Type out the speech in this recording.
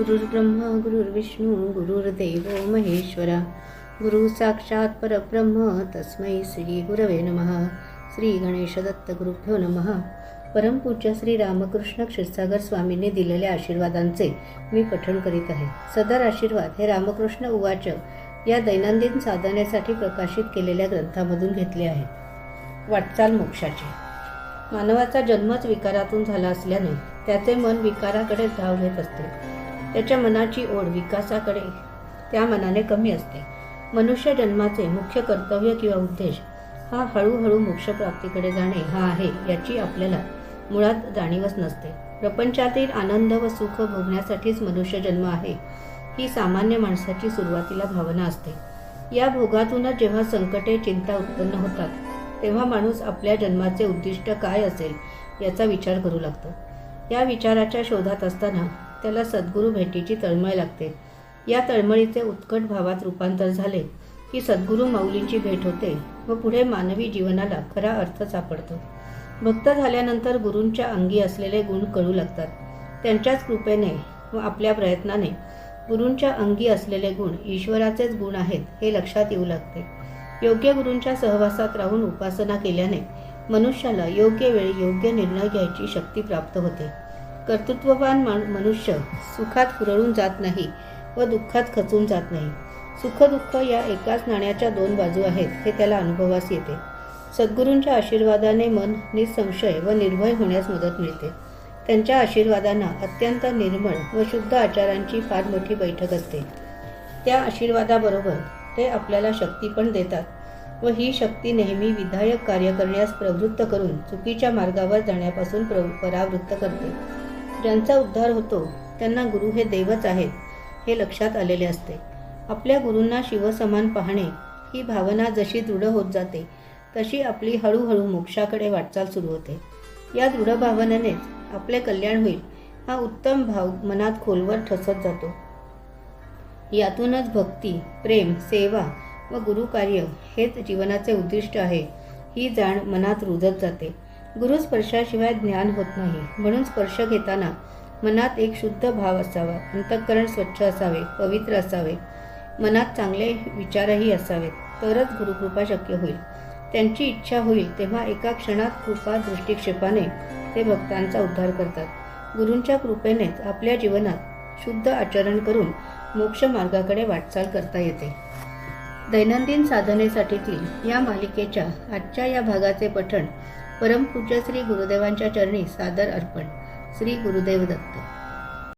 गुरुर्ब्रह्मा गुरुर्विष्णू गुरुर्देव महेश्वरा। गुरु साक्षात परब्रह्म तस्मै श्री गुरवे नमः। श्री गणेश दत्त गुरुभ्यो नमः। परमपूज्य श्री रामकृष्ण क्षीरसागर स्वामींनी दिलेल्या आशीर्वादांचे मी पठण करीत आहे. सदर आशीर्वाद हे रामकृष्ण उवाच या दैनंदिन साधनेसाठी प्रकाशित केलेल्या ग्रंथामधून घेतले आहेत. वाटचाल मोक्षाची. मानवाचा जन्मच विकारातून झाला असल्याने त्याचे मन विकाराकडे धाव घेत असते. त्याच्या मनाची ओढ विकासाकडे त्या मनाने कमी असते. मनुष्य जन्माचे मुख्य कर्तव्य किंवा उद्देश हा हळूहळू मोक्षप्राप्तीकडे जाणे हा आहे याची आपल्याला मुळात जाणीवच नसते. प्रपंचातील आनंद व सुख भोगण्यासाठीच मनुष्य जन्म आहे ही सामान्य माणसाची सुरुवातीला भावना असते. या भोगातूनच जेव्हा संकटे चिंता उत्पन्न होतात तेव्हा माणूस आपल्या जन्माचे उद्दिष्ट काय असेल याचा विचार करू लागतो. या विचाराच्या शोधात असताना त्याला सद्गुरू भेटीची तळमळ लागते. या तळमळीचे उत्कट भावात रूपांतर झाले की सद्गुरू माऊलींची भेट होते व पुढे मानवी जीवनाला खरा अर्थ सापडतो. भक्त झाल्यानंतर गुरूंच्या अंगी असलेले गुण कळू लागतात. त्यांच्याच कृपेने व आपल्या प्रयत्नाने गुरूंच्या अंगी असलेले गुण ईश्वराचेच गुण आहेत हे लक्षात येऊ लागते. योग्य गुरूंच्या सहवासात राहून उपासना केल्याने मनुष्याला योग्य वेळी योग्य निर्णय घ्यायची शक्ती प्राप्त होते. कर्तृत्ववान मनुष्य सुखात हुरळून जात नाही व दुःखात खचून जात नाही. सुखदुःख या एकाच नाण्याच्या दोन बाजू आहेत हे त्याला अनुभवास येते. सद्गुरूंच्या आशीर्वादाने मन निसंशय व निर्भय होण्यास मदत मिळते. त्यांच्या आशीर्वादांना अत्यंत निर्मळ व शुद्ध आचारांची फार मोठी बैठक असते. त्या आशीर्वादाबरोबर ते आपल्याला शक्ती पण देतात व ही शक्ती नेहमी विधायक कार्य करण्यास प्रवृत्त करून चुकीच्या मार्गावर जाण्यापासून प्र परावृत्त करते. ज्यांचा उद्धार होतो त्यांना गुरु हे देवच आहेत हे लक्षात आलेले असते. आपल्या गुरूंना शिवसमान पाहणे ही भावना जशी दृढ होत जाते तशी आपली हळूहळू मोक्षाकडे वाटचाल सुरू होते. या दृढ भावनेनेच आपले कल्याण होईल हा उत्तम भाव मनात खोलवर ठसत जातो. यातूनच भक्ती प्रेम सेवा व गुरुकार्य हेच जीवनाचे उद्दिष्ट आहे ही जाण मनात रुजत जाते. गुरु स्पर्शाशिवाय ज्ञान होत नाही. म्हणून स्पर्श घेताना मनात एक शुद्ध भाव असावा. अंतःकरण स्वच्छ असावे पवित्र असावे. मनात चांगले विचारही असावेत. तरच गुरुकृपा शक्य होईल. त्यांची इच्छा होईल तेव्हा एका क्षणात कृपा दृष्टिक्षेपाने ते भक्तांचा उद्धार करतात. गुरूंच्या कृपेनेच आपल्या जीवनात शुद्ध आचरण करून मोक्ष मार्गाकडे वाटचाल करता येते. दैनंदिन साधनेसाठीतील या मालिकेच्या आजच्या या भागाचे पठण परमपूज्य श्री गुरुदेवांच्या चरणी सादर अर्पण. श्री गुरुदेव दत्त.